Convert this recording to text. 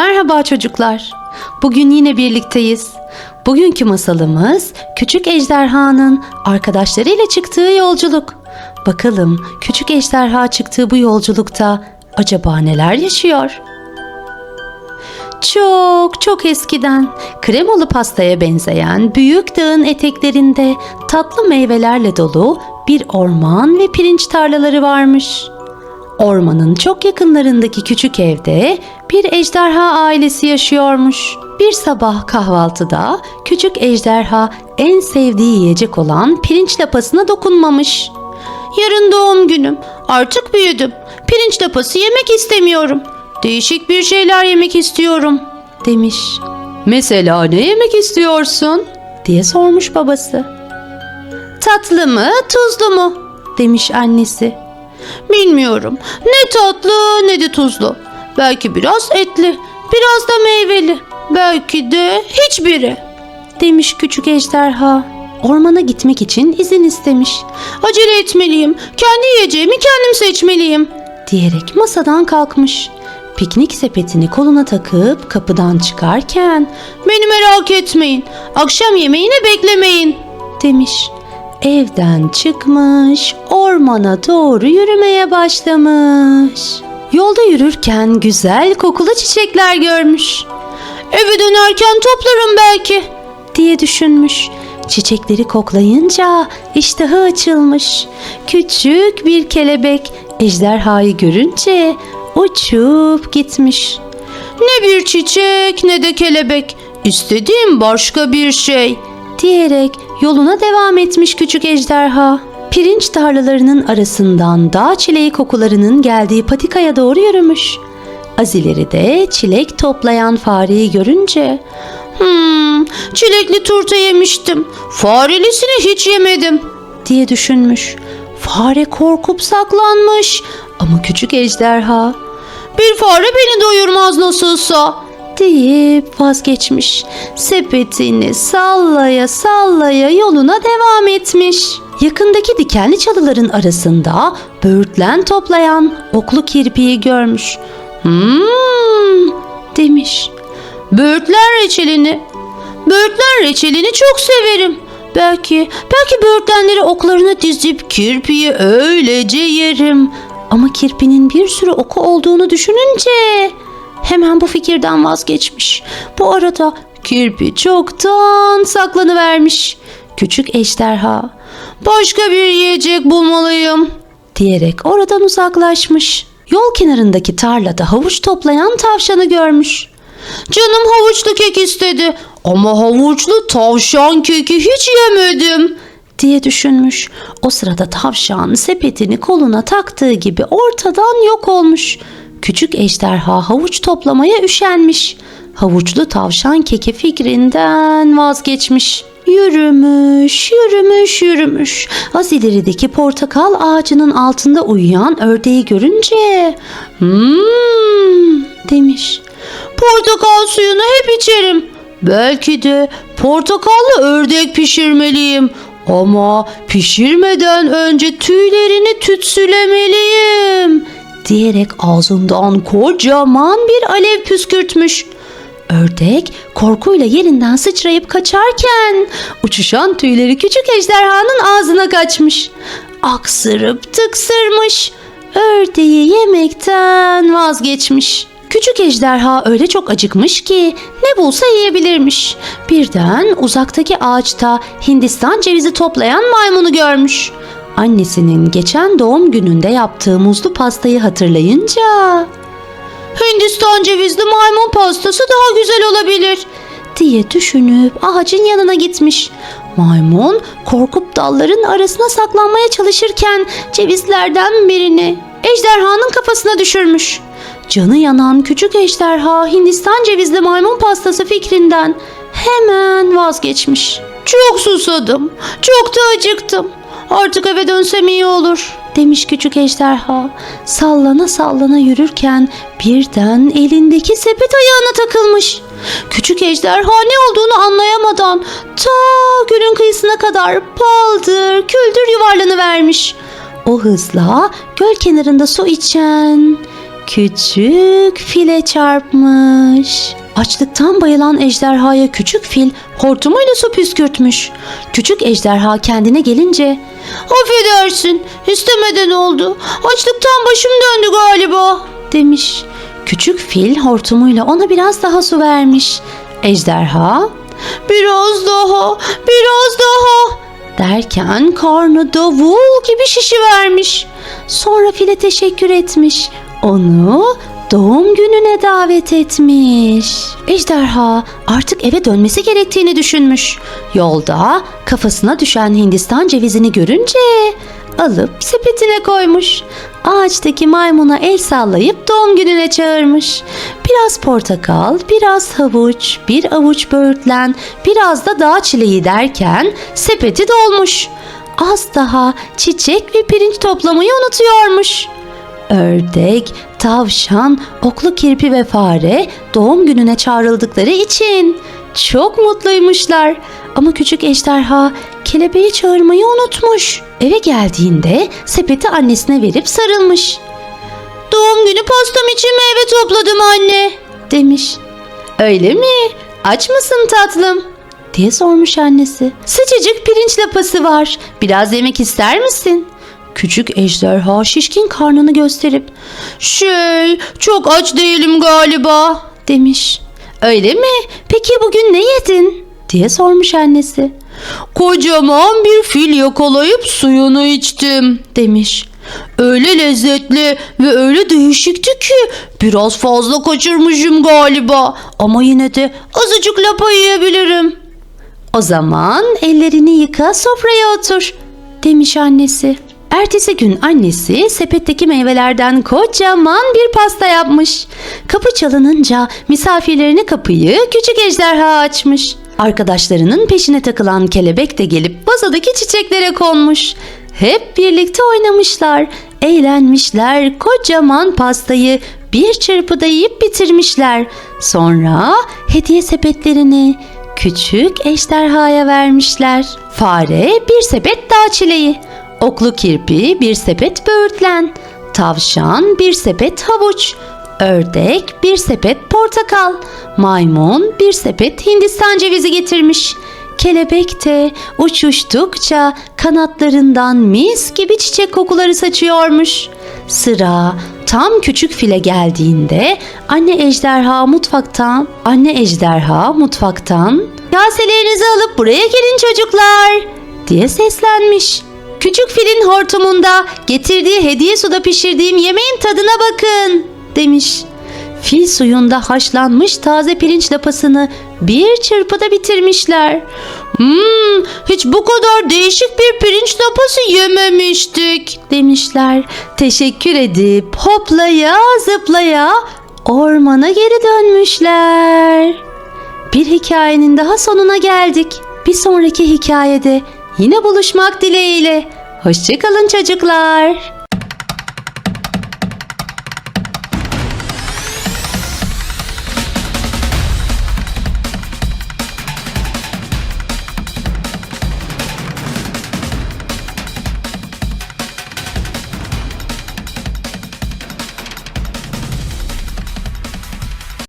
Merhaba çocuklar. Bugün yine birlikteyiz. Bugünkü masalımız Küçük Ejderhanın arkadaşlarıyla çıktığı yolculuk. Bakalım Küçük Ejderha çıktığı bu yolculukta acaba neler yaşıyor? Çok çok eskiden kremalı pastaya benzeyen büyük dağın eteklerinde tatlı meyvelerle dolu bir orman ve pirinç tarlaları varmış. Ormanın çok yakınlarındaki küçük evde bir ejderha ailesi yaşıyormuş. Bir sabah kahvaltıda küçük ejderha en sevdiği yiyecek olan pirinç lapasına dokunmamış. Yarın doğum günüm. Artık büyüdüm. Pirinç lapası yemek istemiyorum. Değişik bir şeyler yemek istiyorum demiş. Mesela ne yemek istiyorsun? diye sormuş babası. Tatlı mı, tuzlu mu? demiş annesi. Bilmiyorum. Ne tatlı ne de tuzlu. Belki biraz etli, biraz da meyveli. Belki de hiçbiri. Demiş küçük ejderha. Ormana gitmek için izin istemiş. Acele etmeliyim. Kendi yiyeceğimi kendim seçmeliyim. Diyerek masadan kalkmış. Piknik sepetini koluna takıp kapıdan çıkarken ''Beni merak etmeyin, akşam yemeğini beklemeyin.'' demiş. Evden çıkmış, ormana doğru yürümeye başlamış. Yolda yürürken güzel kokulu çiçekler görmüş. Eve dönerken toplarım belki diye düşünmüş. Çiçekleri koklayınca iştahı açılmış. Küçük bir kelebek ejderhayı görünce uçup gitmiş. Ne bir çiçek ne de kelebek. İstediğim başka bir şey diyerek yoluna devam etmiş küçük ejderha. Pirinç tarlalarının arasından dağ çileği kokularının geldiği patikaya doğru yürümüş. Az ileride çilek toplayan fareyi görünce Hmm, çilekli turta yemiştim. Farelisini hiç yemedim diye düşünmüş. Fare korkup saklanmış ama küçük ejderha bir fare beni doyurmaz nasılsa deyip vazgeçmiş. Sepetini sallaya sallaya yoluna devam etmiş. Yakındaki dikenli çalıların arasında böğürtlen toplayan oklu kirpiyi görmüş. Hmm demiş. Böğürtlen reçelini. Böğürtlen reçelini çok severim. Belki, belki böğürtlenleri oklarına dizip kirpiyi öylece yerim. Ama kirpinin bir sürü oku olduğunu düşününce hemen bu fikirden vazgeçmiş. Bu arada kirpi çoktan saklanıvermiş. Küçük ejderha, başka bir yiyecek bulmalıyım diyerek oradan uzaklaşmış. Yol kenarındaki tarlada havuç toplayan tavşanı görmüş. Canım havuçlu kek istedi ama havuçlu tavşan keki hiç yemedim diye düşünmüş. O sırada tavşan sepetini koluna taktığı gibi ortadan yok olmuş. Küçük ejderha havuç toplamaya üşenmiş. Havuçlu tavşan keki fikrinden vazgeçmiş. Yürümüş, yürümüş, yürümüş. Az ilerideki portakal ağacının altında uyuyan ördeği görünce hmm demiş. Portakal suyunu hep içerim. Belki de portakallı ördek pişirmeliyim. Ama pişirmeden önce tüylerini tütsülemeliyim. Diyerek ağzından kocaman bir alev püskürtmüş. Ördek korkuyla yerinden sıçrayıp kaçarken uçuşan tüyleri küçük ejderhanın ağzına kaçmış. Aksırıp tıksırmış. Ördeği yemekten vazgeçmiş. Küçük ejderha öyle çok acıkmış ki ne bulsa yiyebilirmiş. Birden uzaktaki ağaçta Hindistan cevizi toplayan maymunu görmüş. Annesinin geçen doğum gününde yaptığı muzlu pastayı hatırlayınca Hindistan cevizli maymun pastası daha güzel olabilir diye düşünüp ağacın yanına gitmiş. Maymun korkup dalların arasına saklanmaya çalışırken cevizlerden birini ejderhanın kafasına düşürmüş. Canı yanan küçük ejderha Hindistan cevizli maymun pastası fikrinden hemen vazgeçmiş. Çok susadım, çok da acıktım. Artık eve dönsem iyi olur demiş küçük ejderha. Sallana sallana yürürken birden elindeki sepet ayağına takılmış. Küçük ejderha ne olduğunu anlayamadan ta gölün kıyısına kadar paldır küldür yuvarlanıvermiş. O hızla göl kenarında su içen küçük file çarpmış. Açlıktan bayılan ejderhaya küçük fil hortumuyla su püskürtmüş. Küçük ejderha kendine gelince Affedersin istemeden oldu. Açlıktan başım döndü galiba demiş. Küçük fil hortumuyla ona biraz daha su vermiş. Ejderha biraz daha biraz daha derken karnı davul gibi şişi vermiş. Sonra file teşekkür etmiş. Onu doğum gününe davet etmiş. Ejderha artık eve dönmesi gerektiğini düşünmüş. Yolda kafasına düşen Hindistan cevizini görünce alıp sepetine koymuş. Ağaçtaki maymuna el sallayıp doğum gününe çağırmış. Biraz portakal, biraz havuç, bir avuç böğürtlen, biraz da dağ çileği derken sepeti dolmuş. Az daha çiçek ve pirinç toplamayı unutuyormuş. Ördek, tavşan, oklu kirpi ve fare doğum gününe çağrıldıkları için çok mutluymuşlar. Ama küçük ejderha kelebeği çağırmayı unutmuş. Eve geldiğinde sepeti annesine verip sarılmış. Doğum günü pastam için meyve topladım anne demiş. Öyle mi? Aç mısın tatlım? diye sormuş annesi. Sıcacık pirinç lapası var. Biraz yemek ister misin? Küçük ejderha şişkin karnını gösterip şey çok aç değilim galiba demiş. Öyle mi? Peki bugün ne yedin? diye sormuş annesi. Kocaman bir fil yakalayıp suyunu içtim demiş. Öyle lezzetli ve öyle değişikti ki biraz fazla kaçırmışım galiba ama yine de azıcık lapa yiyebilirim. O zaman ellerini yıka sofraya otur demiş annesi. Ertesi gün annesi sepetteki meyvelerden kocaman bir pasta yapmış. Kapı çalınınca misafirlerini kapıyı küçük ejderha açmış. Arkadaşlarının peşine takılan kelebek de gelip vasadaki çiçeklere konmuş. Hep birlikte oynamışlar, eğlenmişler, kocaman pastayı bir çırpıda yiyip bitirmişler. Sonra hediye sepetlerini küçük ejderhaya vermişler. Fare bir sepet dağ çileği, oklu kirpi bir sepet böğürtlen, tavşan bir sepet havuç, ördek bir sepet portakal, maymun bir sepet Hindistan cevizi getirmiş. Kelebek de uçuştukça kanatlarından mis gibi çiçek kokuları saçıyormuş. Sıra tam küçük file geldiğinde anne ejderha mutfaktan, anne ejderha mutfaktan kaselerinizi alıp buraya gelin çocuklar diye seslenmiş. Küçük filin hortumunda getirdiği hediye suda pişirdiğim yemeğin tadına bakın demiş. Fil suyunda haşlanmış taze pirinç lapasını bir çırpıda bitirmişler. Hmm, hiç bu kadar değişik bir pirinç lapası yememiştik demişler. Teşekkür edip hoplaya zıplaya ormana geri dönmüşler. Bir hikayenin daha sonuna geldik. Bir sonraki hikayede yine buluşmak dileğiyle. Hoşçakalın çocuklar.